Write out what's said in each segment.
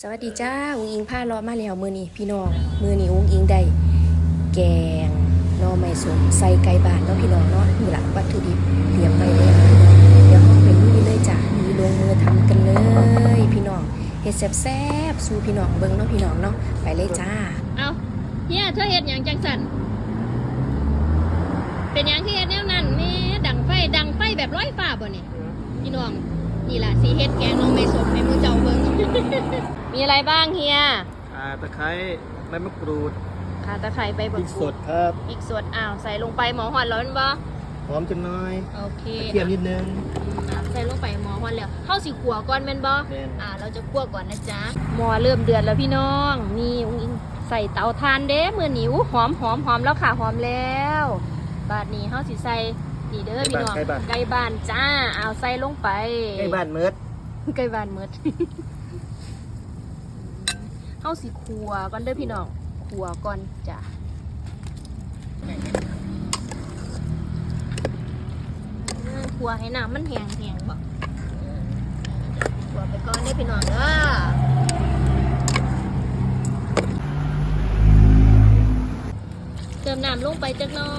สวัสดีจ้าอุ้งอิงผ้ารอมาแล้วมือนี้พี่น้องมือนี้อุ้งอิงได้แกงนอไม้สมใส่ไก่บานเนาะพี่น้องเนาะนี่ละวัตถุดิบเตรียมไปแล้วเดี๋ยวห้องไปลุยเลยจ้ะมีลงมือทำกันเลยพี่น้องเฮ็ดแซ่บๆสู่พี่น้องเบิ่งเนาะพี่น้องเนาะไปเลยจ้าเอาเฮียเธอเฮ็ดหยังจังสันเป็นหยังที่เฮ็ดแนวนั้นแม่ดังไฟดังไฟแบบร้อยฟ้าบ่นี่พี่น้องนี่ล่ะสีเฮ็ดแกงน้องไม่สมให้มือเจ้าเบิ่ง มีอะไรบ้างเฮียอ่าตะไคร้ใบมะกรูดข่าตะไคร้ใบพบัริกกกูสดครับอีกสดอ้าวใส่ลงไปหมอหอนแล้วแม่นบ่หอมจังน้อยโอเคกระเทียมนิดนึงอืมอะใส่ลงไปหมอหอนแล้วเข้าสิขัวก่อนแม่นบ่แม่น อ่า เราจะคั่วก่อนนะจ๊ะหม้อเริ่มเดือดแล้วพี่น้องนี่อุ้งอิงใส่เตาถ่านเด้มือหนิวหอมหอมหอมแล้วค่ะหอมแล้ว บาดนี้เฮาสิใส่นี่เด้อพี่น้องไก่บ้าน ไก่บ้านจ้าเอาใส่ลงไป ใกล้บ้านเมิด ไก่บ้านหมด เฮาสิคั่วก่อนเด้อพี่น้องคั่วก่อนจ้ะอืมคั่วให้น้ำมันแห้งแห้งๆบ่คั่วไปก่อนเด้อพี่น้องเด้อเติมน้ำลงไปจักน่อ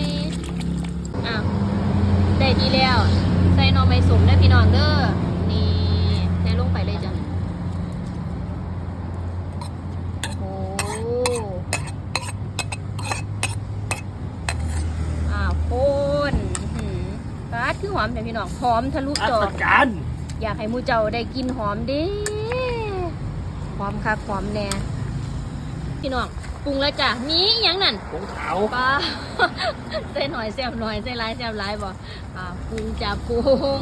ยอ้าวได้ดีแล้ว ใส่นอไม้สมได้พี่น้องเด้อ นี่ใส่ลงไปเลยจ้ะ โอ้อ้าวโคนอื้อหื อฟ้าดคือหอมแต่พี่น้องหอมทะลุอัจอตการอยากให้หมูเจ้าได้กินหอมเดิหอมคักหอมแน่พี่น้องปรุงแล้วจ้ะมีอหยังนั่นผงขาวปลาใส่หน่อยแซ่บหน่อยใส่หลายแซ่บหลายบ่อ่าปรุงจ้ะปรุง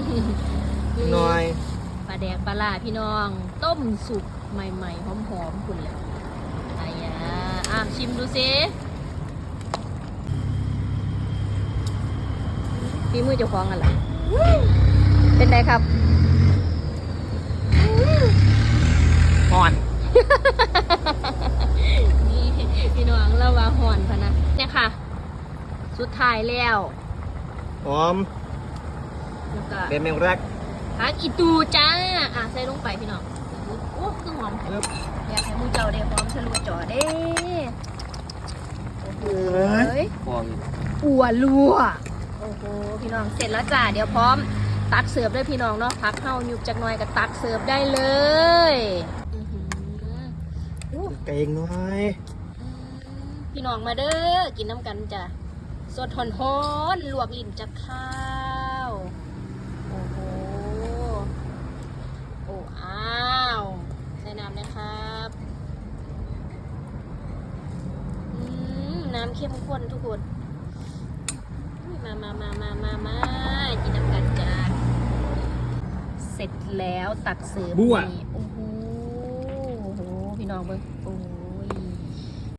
หน่อยปลาแดกปลาล่าพี่น้อง ต้มสุกใหม่ๆหอมๆคุณแหละอายาอะชิมดูซิ ฝีมือเจ้าของอะไรเป็นไงครับห่อน นี่พี่น้องเราว่าหอนพะนะเนี่ยค่ะ สุดท้ายแล้วหอมแล้วก็เป็นแมงรักพักอีตูจ้า อะใส่ลงไปพี่น้องโอ้คือหอมปึ๊บอยากให้มูเจ้าได้หอมทะลุจอเด้โอ้โหเอ้ยฟองอัวลัว โอ้โหพี่น้องเสร็จแล้วจ้าเดี๋ยวพร้อมตักเสิร์ฟเลยพี่น้องเนาะพักเข้ายุบจักหน่อยก็ตักเสิร์ฟได้เลยอือหืออู้เก่งน้อยพี่น้องมาเด้อกินน้ำกันจ้ะสดหอนฮอนลวกลิ้นจากข้าวโอ้โหโอ้อ้าวใส่น้ำนะครับอืมน้ำเข้มข้นทุกคน มามามามามามากินน้ำกันจ้าเสร็จแล้วตักเสิร์ฟนี่โอ้โหโอ้โหพี่น้องเบิ้งโอ้โห